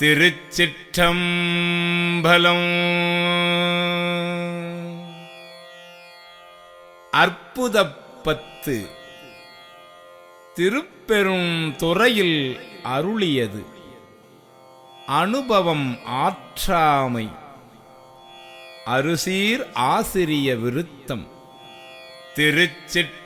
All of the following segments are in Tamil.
திருச்சிற்றம்பலம். அற்புதப்பத்து திருப்பெரும் துறையில் அருளியது. அனுபவம் ஆற்றாமை. அருசீர் ஆசிரிய விருத்தம். திருச்சிற்றம்பலம்.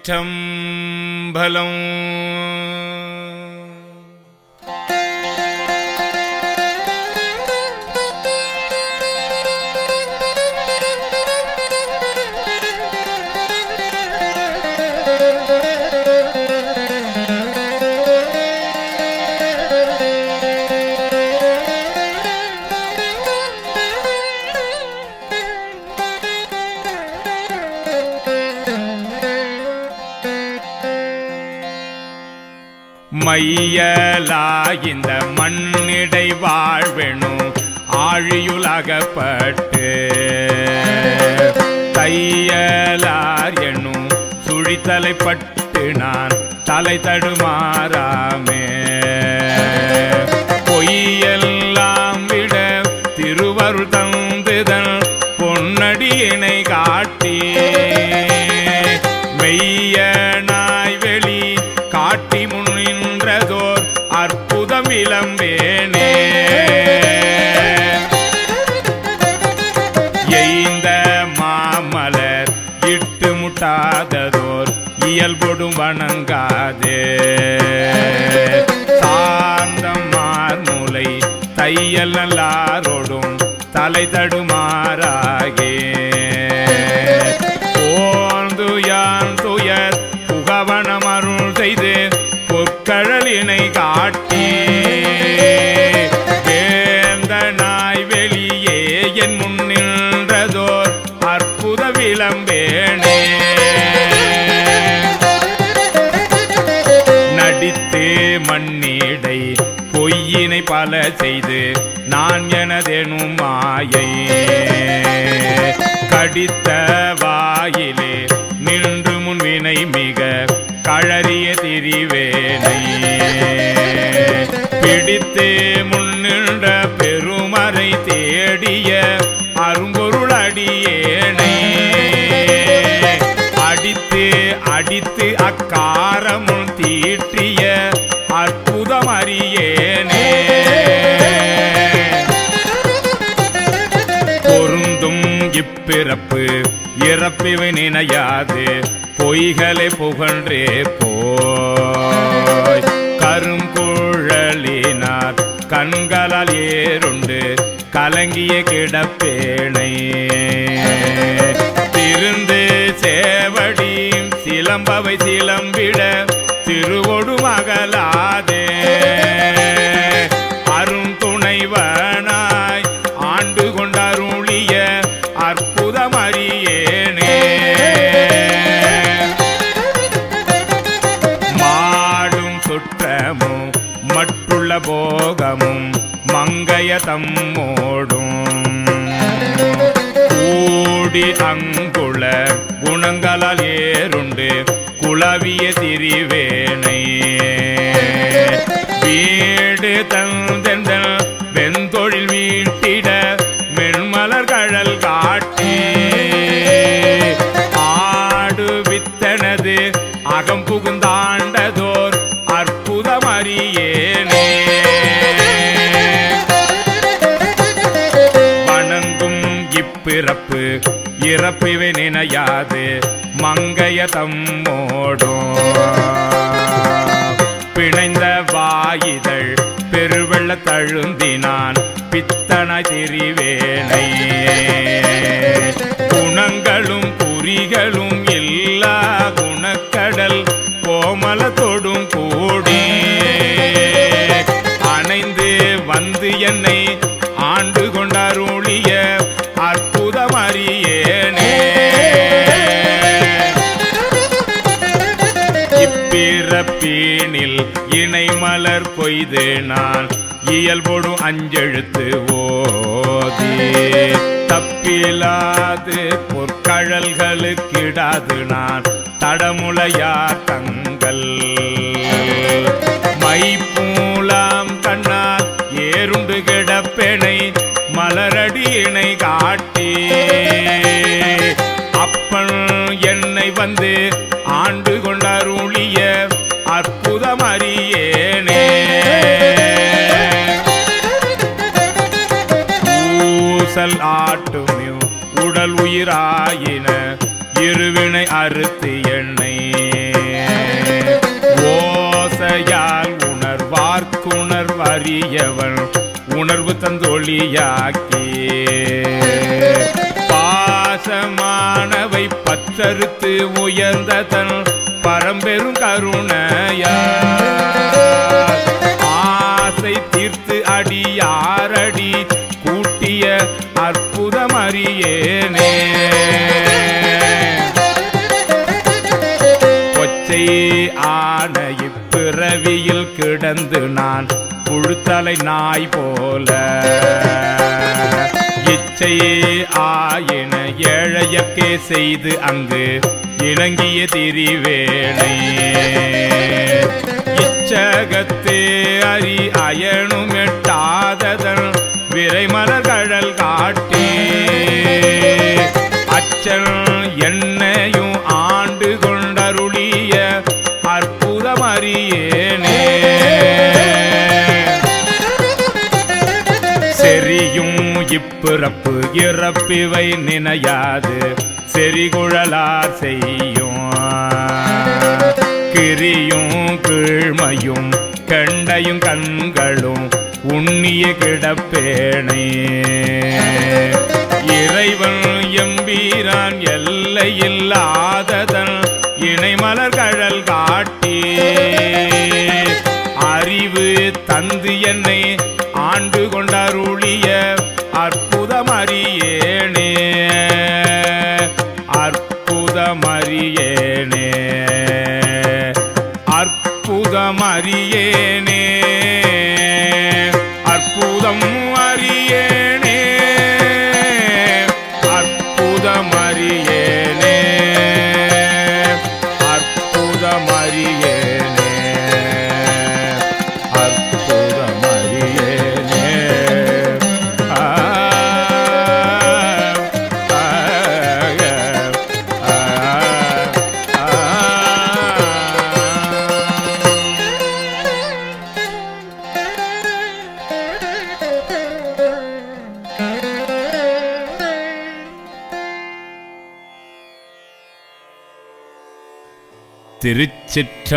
மையலா இந்த மண்ணிடை வாழ்வெனும் ஆழியுலகப்பட்டு. தையலார் எனும் சுழித்தலைப்பட்டு நான் தலை தடுமாறாமே. இட்டு முட்டாததோர் இயல்பொடும் வணங்காதே. சாந்தம் மார்முலை தையல் நல்லாரோடும் தலை தடுமாறாகே. மேடை பொய்யினை பல செய்து நான் எனதெனும் மாயை. கடித்த வாயிலே நின்று முன்வினை மிக கழறிய திரிவேனை. பிடித்து முன்னின்ற பெருமறை தேடிய அரும்பொருள் அடியேனை. அடித்து அடித்து அக்காரமும் தீற்றிய பிறப்பிவை நினையாது பொய்களை புகழ்ந்தே போய். கருங்குழலினார் கண்களால் ஏறுண்டு கலங்கிய கிடப்பேனை. திருந்து சேவடி சிலம்பவை சிலம்பிட திருவொடு மகளா மற்றுள்ள போகமும் மங்கைய தம்மோடும். கூடி அங்குள குணங்களால் ஏறுண்டு குளவிய திரிவேனை. வீடு தந்தெந்தன் பிறப்பு இறப்பிவை நினையாது மங்கைய தம்மோடும். பிணைந்த வாயிதழ் பெருவெள்ள தழுந்தினான் பித்தன திரிவேனை. குணங்களும் குறிகளும் இது நான். இயல்போடும் அஞ்செழுத்து ஓதி. தப்பிலாது பொற்கழல்களுக்கிடாது நான். தடமுலையா தங்கள். மைப்பூலாம் கண்ணால் ஏறுண்டு கிடப்பெனை மலரடியினை காட்டி. அப்பன் என்னை வந்து ஆண்டு கொண்ட இருவினை அறுத்து எண்ணெய். ஓசையால் உணர்வார்க்குணர்வறியவன் உணர்வு தந்தொழியாக்கி. பாசமானவை பற்றறுத்து உயர்ந்த தன் பரம்பெரும் கருணையா ஆசை தீர்த்து அடி ஆரடி கூட்டிய அற்புதமறியேனே. கொச்சை ஆன இப்பிறவியில் கிடந்து நான் புழுத்தலை நாய் போல. இச்சையே ஆயின ஏழையக்கே செய்து அங்கு இணங்கிய திரிவேணை. இச்சகத்தே அறி அயனும் எட்டாததன் விரைமலர் கழல் காட்டி. அச்சன் என்னையும் அறிய அற்புதம் அறியேனே செரியும் இப்பிறப்பு இறப்பிவை நினையாது செறிகுழலார் செய்யும். கிரியும் கீழ்மையும் கண்டையும் கண்களும் உண்ணிய கிடப்பேனே. இறைவன் எம்பீரான் எல்லையில்லாததன் இணைமலர் கழல் காட்டி. அறிவு தந்து என்னை ஆண்டு கொண்டருளிய அற்புதமறியேனே. அற்புதமறியேனே. அற்புதமறியேனே. திருச்சிற்றம்பலம்.